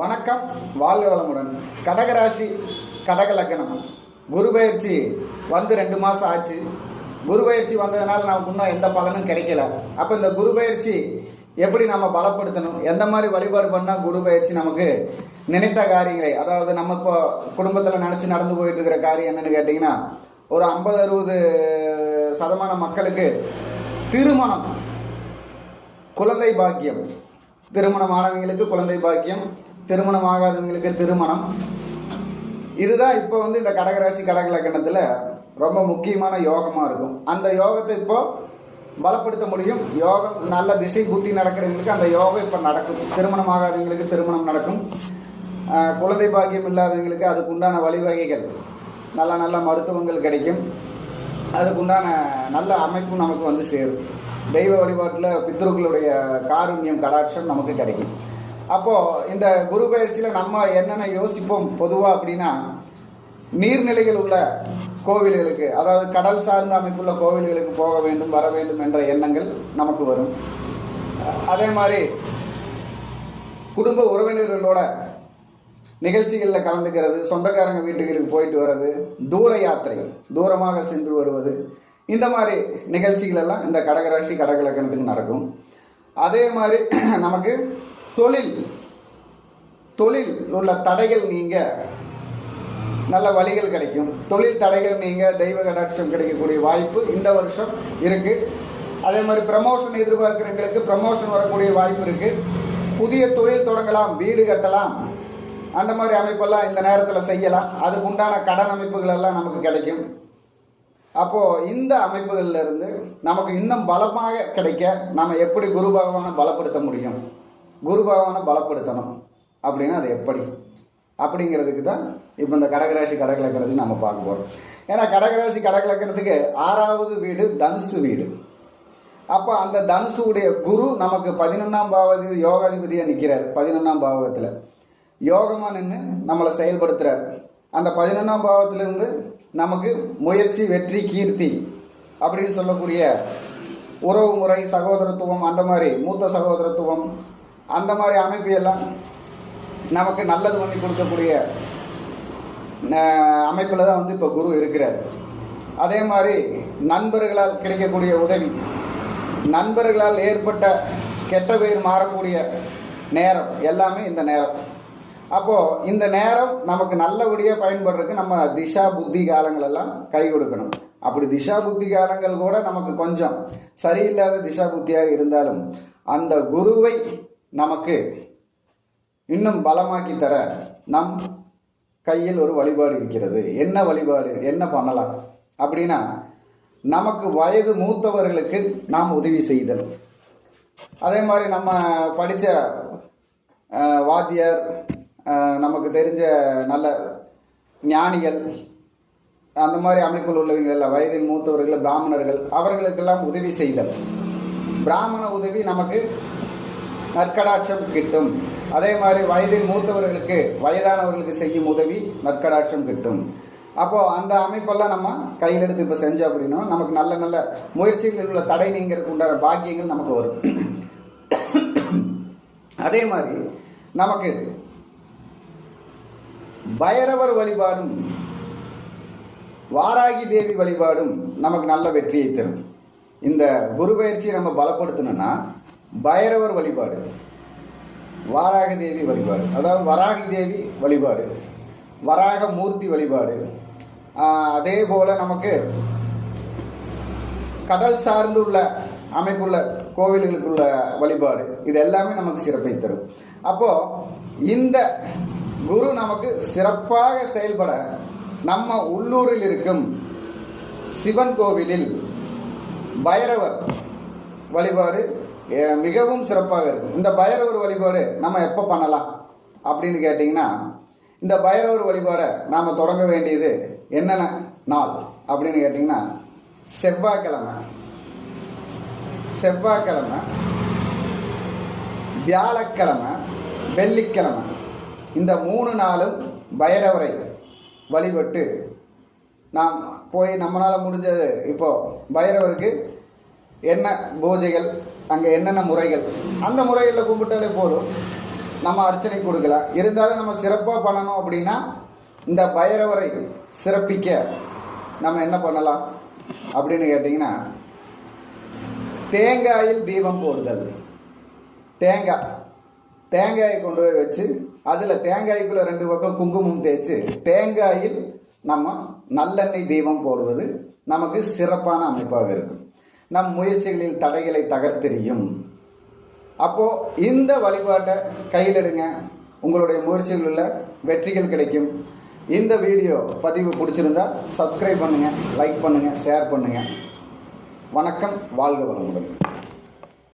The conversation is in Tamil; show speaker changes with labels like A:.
A: வணக்கம் வாழ்க வளமுடன். கடகராசி கடக லக்னம் குரு பயிற்சி வந்து ரெண்டு மாதம் ஆச்சு. குரு பயிற்சி வந்ததுனால நமக்கு இன்னும் எந்த பலனும் கிடைக்கல. அப்போ இந்த குரு பயிற்சி எப்படி நம்ம பலப்படுத்தணும்? எந்த மாதிரி வழிபாடு பண்ணால் குரு பயிற்சி நமக்கு நினைத்த காரியங்களை அதாவது நம்ம இப்போ குடும்பத்தில் நினச்சி நடந்து போயிட்டு இருக்கிற காரியம் என்னன்னு கேட்டிங்கன்னா ஒரு ஐம்பது அறுபது சதமான மக்களுக்கு திருமணம். குழந்தை பாக்கியம். திருமணம் ஆனவங்களுக்கு குழந்தை பாக்கியம். திருமணம் ஆகாதவங்களுக்கு திருமணம். இதுதான் இப்போ வந்து இந்த கடகராசி கடகலக்கணத்தில் ரொம்ப முக்கியமான யோகமாக இருக்கும். அந்த யோகத்தை இப்போ பலப்படுத்த முடியும். யோகம் நல்ல திசை புத்தி நடக்கிறவங்களுக்கு அந்த யோகம் இப்போ நடக்கும். திருமணம் ஆகாதவங்களுக்கு திருமணம் நடக்கும். குழந்தை பாக்கியம் இல்லாதவங்களுக்கு அதுக்குண்டான வழிவகைகள் நல்ல நல்ல மருத்துவங்கள் கிடைக்கும். அதுக்குண்டான நல்ல அமைப்பும் நமக்கு வந்து சேரும். தெய்வ வழிபாட்டில் பித்ருக்களுடைய காருண்யம் கடாட்சம் நமக்கு கிடைக்கும். அப்போது இந்த குரு பயிற்சியில் நம்ம என்னென்ன யோசிப்போம் பொதுவாக அப்படின்னா நீர்நிலைகள் உள்ள கோவில்களுக்கு அதாவது கடல் சார்ந்த அமைப்புள்ள கோவில்களுக்கு போக வேண்டும் வர வேண்டும் என்ற எண்ணங்கள் நமக்கு வரும். அதே மாதிரி குடும்ப உறவினர்களோட நிகழ்ச்சிகளில் கலந்துக்கிறது சொந்தக்காரங்க வீட்டுகளுக்கு போயிட்டு வர்றது தூர யாத்திரை தூரமாக சென்று வருவது இந்த மாதிரி நிகழ்ச்சிகள் எல்லாம் இந்த கடகராசி கடகலக்கணத்துக்கு நடக்கும். அதே மாதிரி நமக்கு தொழில் தொழில் உள்ள தடைகள் நீங்க நல்ல வழிகள் கிடைக்கும். தொழில் தடைகள் நீங்க தெய்வ கடாட்சம் கிடைக்கக்கூடிய வாய்ப்பு இந்த வருஷம் இருக்கு. அதே மாதிரி ப்ரமோஷன் எதிர்பார்க்குறவங்களுக்கு ப்ரமோஷன் வரக்கூடிய வாய்ப்பு இருக்கு. புதிய தொழில் தொடங்கலாம் வீடு கட்டலாம். அந்த மாதிரி அமைப்பெல்லாம் இந்த நேரத்தில் செய்யலாம். அதுக்கு உண்டான கடன் அமைப்புகள் எல்லாம் நமக்கு கிடைக்கும். அப்போது இந்த அமைப்புகளிலிருந்து நமக்கு இன்னும் பலமாக கிடைக்க நம்ம எப்படி குரு பகவானை பலப்படுத்த முடியும்? குரு பகவானை பலப்படுத்தணும். அப்படின்னா அது எப்படி? அப்படிங்கிறதுக்கு தான் இப்போ இந்த கடகராசி கடகலக்கணத்துக்கு நம்ம பார்க்க போகிறோம் ஏன்னா கடகராசி கடகலக்கிறதுக்கு ஆறாவது வீடு தனுசு வீடு. அப்போ அந்த தனுசுடைய குரு நமக்கு பதினொன்றாம் பாவதி யோகாதிபதியாக நிற்கிறார் பதினொன்றாம் பாவகத்தில். யோகமாக நின்று நம்மளை செயல்படுத்துகிறார் அந்த பதினொன்றாம் பாவத்திலிருந்து நமக்கு முயற்சி வெற்றி கீர்த்தி அப்படின்னு சொல்லக்கூடிய உறவு முறை சகோதரத்துவம் அந்த மாதிரி மூத்த சகோதரத்துவம் அந்த மாதிரி அமைப்பு எல்லாம் நமக்கு நல்லது பண்ணி கொடுக்கக்கூடிய அமைப்பில் தான் வந்து இப்போ குரு இருக்கிறார். அதே மாதிரி நண்பர்களால் கிடைக்கக்கூடிய உதவி நண்பர்களால் ஏற்பட்ட கெட்ட பெயர் மாறக்கூடிய நேரம் எல்லாமே இந்த நேரம். அப்போது இந்த நேரம் நமக்கு நல்லபடியாக பயன்படுறதுக்கு நம்ம திசா புத்தி காலங்கள் எல்லாம் கை கொடுக்கணும். அப்படி திசா புத்தி காலங்கள் கூட நமக்கு கொஞ்சம் சரியில்லாத திசா புத்தியாக இருந்தாலும் அந்த குருவை நமக்கு இன்னும் பலமாக்கி தர நம் கையில் ஒரு வழிபாடு இருக்கிறது. என்ன வழிபாடு? என்ன பண்ணலாம்? அப்படின்னா நமக்கு வயது மூத்தவர்களுக்கு நாம் உதவி செய்தல். அதே மாதிரி நம்ம படித்த வாத்தியார் நமக்கு தெரிஞ்ச நல்ல ஞானிகள் அந்த மாதிரி அமைப்பில் உள்ளவங்கள் எல்லாம் வயதில் மூத்தவர்கள் பிராமணர்கள் அவர்களுக்கெல்லாம் உதவி செய்தல். பிராமண உதவி நமக்கு நற்கடாட்சம் கிட்டும். அதே மாதிரி வயதில் மூத்தவர்களுக்கு வயதானவர்களுக்கு செய்யும் உதவி நற்கடாட்சம் கிட்டும். அப்போது அந்த அமைப்பெல்லாம் நம்ம கையில் எடுத்து இப்போ செஞ்சோம் அப்படின்னா நமக்கு நல்ல நல்ல முயற்சிகளில் உள்ள தடை நீங்கிறதுக்கு உண்டான பாக்கியங்கள் நமக்கு வரும். அதே மாதிரி நமக்கு பைரவர் வழிபாடும் வாராகி தேவி வழிபாடும் நமக்கு நல்ல வெற்றியை தரும். இந்த குரு பயிற்சியை நம்ம பலப்படுத்தணும்னா பைரவர் வழிபாடு. வாராகி தேவி வழிபாடு. அதாவது வராகி தேவி வழிபாடு. வராக மூர்த்தி வழிபாடு. அதே போல் நமக்கு கடல் சார்ந்துள்ள அமைப்புள்ள கோவில்களுக்குள்ள வழிபாடு. இது எல்லாமே நமக்கு சிறப்பை தரும். அப்போது இந்த குரு நமக்கு சிறப்பாக செயல்பட நம்ம உள்ளூரில் இருக்கும் சிவன் கோவிலில் பைரவர் வழிபாடு மிகவும் சிறப்பாக இருக்கும். இந்த பைரவர் வழிபாடு நம்ம எப்போ பண்ணலாம்? அப்படின்னு கேட்டிங்கன்னா இந்த பைரவர் வழிபாடை நாம் தொடங்க வேண்டியது என்னென்ன நாள்? அப்படின்னு கேட்டிங்கன்னா செவ்வாய்க்கிழமை. செவ்வாய்க்கிழமை வியாழக்கிழமை வெள்ளிக்கிழமை. இந்த மூணு நாளும் பைரவரை வழிபட்டு நாம் போய் நம்மளால் முடிஞ்சது இப்போது பைரவருக்கு என்ன பூஜைகள் அங்கே என்னென்ன முறைகள்? அந்த முறைகளில் கும்பிட்டாலே போதும். நம்ம அர்ச்சனை கொடுக்கல. இருந்தாலும் நம்ம சிறப்பாக பண்ணணும் அப்படின்னா இந்த பைரவரை சிறப்பிக்க நம்ம என்ன பண்ணலாம் அப்படின்னு கேட்டிங்கன்னா தேங்காயில் தீபம் போடுதல். தேங்காய் தேங்காயை கொண்டு போய் வச்சு அதில் தேங்காய்க்குள்ளே ரெண்டு பக்கம் குங்குமம் தேய்ச்சி தேங்காயில் நம்ம நல்லெண்ணெய் தீபம் போடுவது நமக்கு சிறப்பான அமைப்பாக இருக்கும். நம் முயற்சிகளில் தடைகளை தகர்த்தெறியும். அப்போது இந்த வழிபாட்டை கையில் எடுங்க உங்களுடைய முயற்சிகளில் வெற்றிகள் கிடைக்கும். இந்த வீடியோ பதிவு பிடிச்சிருந்தா சப்ஸ்கிரைப் பண்ணுங்கள் லைக் பண்ணுங்கள் ஷேர் பண்ணுங்கள் வணக்கம் வாழ்க வளமுடன்.